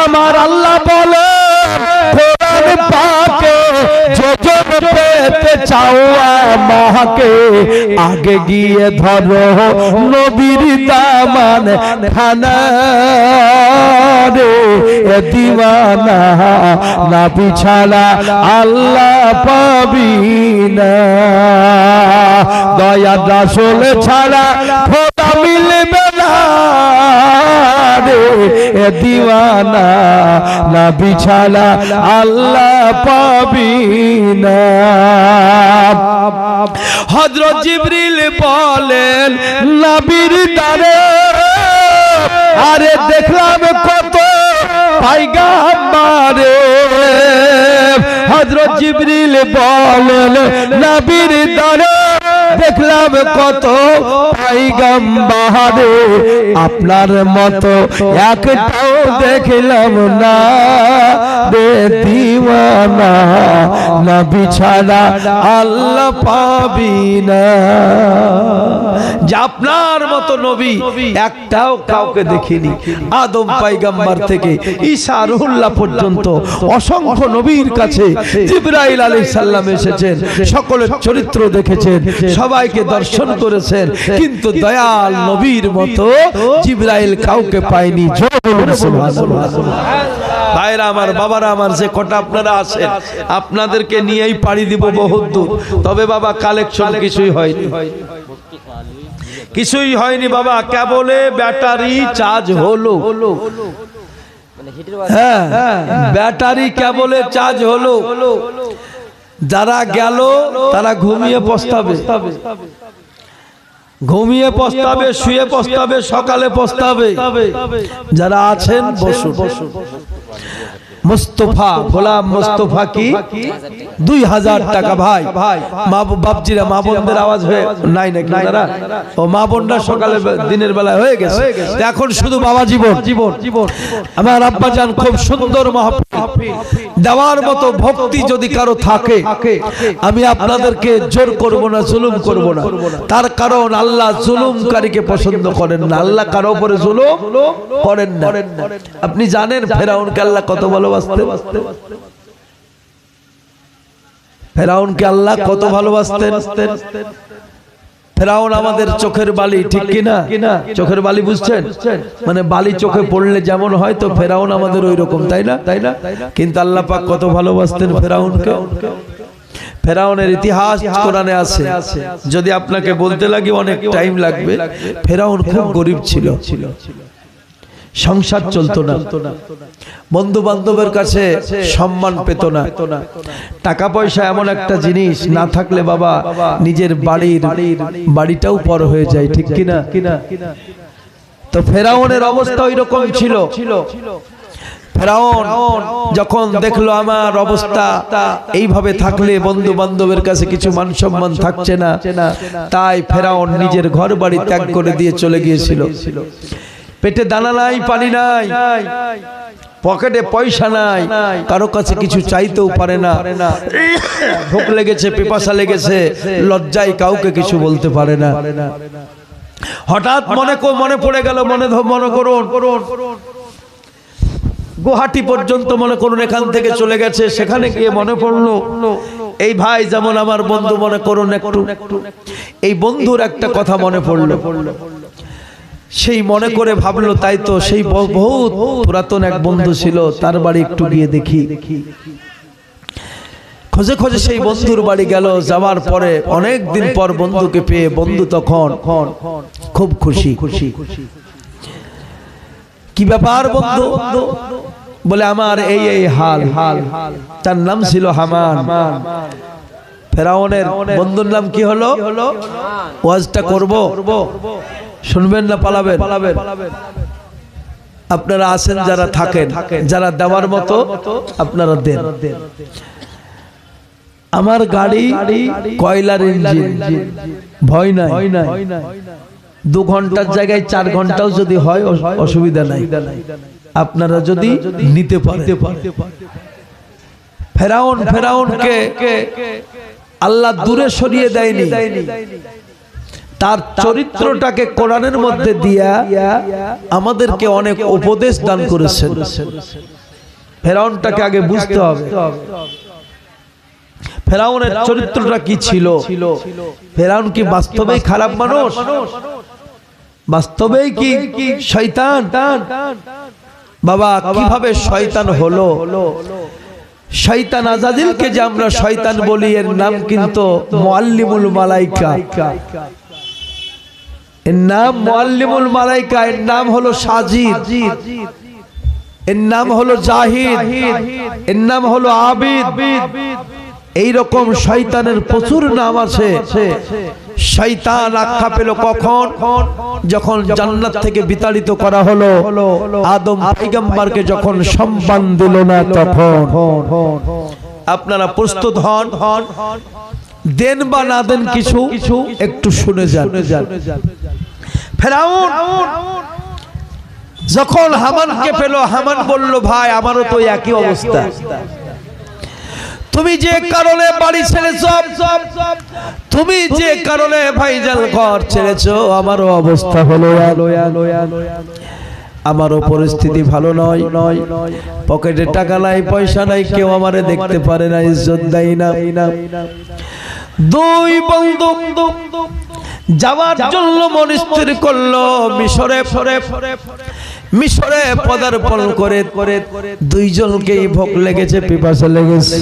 আমার আল্লাহ বলে আগে গিয়ে ধরো নবীর দামান খানা রে দিওয়ানা না বিছাড়া আল্লাহ পাবি না। দয়া রাসূল ছাড়া মিলবে না রে এ দিওয়ানা না বিছাড়া আল্লাহ পাবি না। হযরত জিবরিল বলেন, নবীর দ্বারে, আরে দেখলাম কত পাইগাম্বারে। হযরত জিবরিল বলেন, নবীর দ্বারে দেখলাম কত পাইগাম্বারে আপনার মতো একটাও দেখলাম না। রে দিওয়ানা, নবী ছাড়া আল্লাহ পাবি না। আপনার মতো নবী একটাও কাউকে দেখিনি। আদম পাইগাম্বার থেকে ঈসা রুহুল্লাহ পর্যন্ত অসংখ্য নবীর কাছে জিবরাইল আলাইহিস সালাম এসেছেন। সকলের চরিত্র দেখেছেন। সবাইকে দর্শন করেছেন কিন্তু দয়াল নবীর মতো জিবরাইল কাউকে পায়নি। ভাইরা আমার বাবারা আমার যে কটা আপনারা আছেন আপনাদেরকে নিয়েই পাড়ি দিব বহুত দূর। তবে বাবা কালেকশন কিছুই হয়নি। কিছুই হয়নি বাবা কেবলে ব্যাটারি চার্জ হলো। হ্যাঁ। ব্যাটারি কেবলে চার্জ হলো। যারা গেল তারা ঘুমিয়ে পস্তাবে। ঘুমিয়ে পস্তাবে শুয়ে পস্তাবে সকালে পস্তাবে। যারা আছেন বসু মুস্তফা গোলাম মুস্তফা কি? দুই হাজার টাকা ভাই। মা বাপজিরা মা বোনদের আওয়াজ হয়ে নাই নাকি দাদা? ও মা বোনরা সকালে দিনের বেলায় হয়ে গেছে। এখন শুধু বাবা জীবন। জীবন জীবন। আমার আব্বা জান খুব সুন্দর মাহফিল দেওয়ার মতো ভক্তি যদি কারও থাকে আমি আপনাদেরকে জোর করব না জুলুম করব না। তার কারণ আল্লাহ জুলুমকারীকে পছন্দ করেন না। আল্লাহ কারও উপরে জুলুম করেন না। আপনি জানেন ফেরাউনকে আল্লাহ কত ভালোবাসতেন? ফেরাউনকে আল্লাহ কত ভালোবাসতেন? ফেরাউন আমাদের চোখের বালি, ঠিক কিনা? চোখের বালি বুঝছেন? মানে বালি চোখে পড়লে যেমন হয় তো ফেরাউন আমাদের ওই রকম তাই না? তাই না কিন্তু আল্লাহ পাক কত ভালোবাসতেন ফেরাউনকে ফেরাউনের ইতিহাস কোরআনে আছে। যদি আপনাকে বলতে লাগে, অনেক টাইম লাগবে। ফেরাউন খুব গরিব ছিল। সংসার চলতো না। বন্ধু বান্ধবের কাছে সম্মান পেত না। টাকা পয়সা এমন একটা জিনিস না থাকলে বাবা নিজের বাড়ির বাড়িটাও পর হয়ে যায় ঠিক কিনা? তো ফেরাউনের অবস্থা ওই রকম ছিল। ফেরাউন যখন দেখল আমার অবস্থা এইভাবে থাকলে বন্ধু বান্ধবের কাছে কিছু মান সম্মান থাকছে না। তাই ফেরাউন নিজের ঘর বাড়ি ত্যাগ করে দিয়ে চলে গিয়েছিল। পেটে দানা নাই পানি নাই পকেটে পয়সা নাই কারও কাছে কিছু চাইতেও পারে না। ভোক লেগেছে পেপাসা লেগেছে লজ্জায় কাউকে কিছু বলতে পারে না। হঠাৎ মনে কো মনে পড়ে গেল মনে মনে করুন। গুহাটি পর্যন্ত মনে করুন এখান থেকে চলে গেছে সেখানে গিয়ে মনে পড়ল এই ভাই যেমন আমার বন্ধু মনে করুন একটু। এই বন্ধুর একটা কথা মনে পড়ল। সেই মনে করে ভাবলো তাই তো সেই বহুত পুরাতন এক বন্ধু ছিল তার বাড়ি একটু গিয়ে দেখি। খোঁজে খোঁজে সেই বন্ধুর বাড়ি গেল যাওয়ার পরে অনেক দিন পর বন্ধুকে পেয়ে বন্ধু তখন খুব খুশি। খুশি। কি ব্যাপার বন্ধু? বলে আমার এই এই হাল। হাল তার নাম ছিল হামান। ফেরাউনের বন্ধুর নাম কি হলো? ওয়াজটা করব? শুনবেন না পালাবেন? পালাবেন। আপনারা আছেন যারা থাকেন। যারা দেওয়ার মতো আপনারা দেন। আমার গাড়ি কয়লার ইঞ্জিন। ভয় নাই। দু ঘণ্টার জায়গায় চার ঘন্টাও যদি হয় অসুবিধা নাই। আপনারা যদি নিতে পারেন। ফেরাউন ফেরাউনকে আল্লাহ দূরে সরিয়ে দেয়নি। তার চরিত্রটাকে কোরআনের মধ্যে দিয়া আমাদেরকে অনেক উপদেশ দান করেছেন। ফেরাউনটাকে আগে বুঝতে হবে। ফেরাউনের চরিত্রটা কি ছিল? ফেরাউন কি বাস্তবেই খারাপ মানুষ? বাস্তবেই কি শয়তান? বাবা কীভাবে শয়তান হলো? শয়তান আজাদিলকে যে আমরা শয়তান বলি এর নাম কিন্তু মুআল্লিমুল মালাইকা। এর নাম মুআল্লিমুল মালাইকা, এর নাম হলো সাজিদ। এর নাম হলো জাহিদ। এর নাম হলো আবিদ। এই রকম শয়তানের প্রচুর নাম আছে। শয়তান আখ্যা পেল কখন? যখন জান্নাত থেকে বিতাড়িত করা হলো। আদম পয়গম্বরকে যখন সম্মান দিল না তখন। আপনারা প্রস্তুত হন। দেন বা না দেন কিছু একটু শুনে যান। ফেরাউন, যখন হামানকে পেল, হামান বলল, ভাই, আমারও তো একই অবস্থা। তুমি যে কারণে বাড়ি ছেড়েছ, তুমি যে কারণে ভাইজান ঘর ছেড়েছ, আমারও অবস্থা হলো আমারও পরিস্থিতি ভালো নয় নয়। পকেটে টাকা নাই, পয়সা নাই, কেউ আমারে দেখতে পারে না, ইজ্জত দেয় না। দুই বন্ধু যাওয়ার জন্য মন স্থির করল মিশরে ফরে ফরে মিশরে পদার্পণ করে দুইজনকেই ভোগ লেগেছে পিপাসা লেগেছে।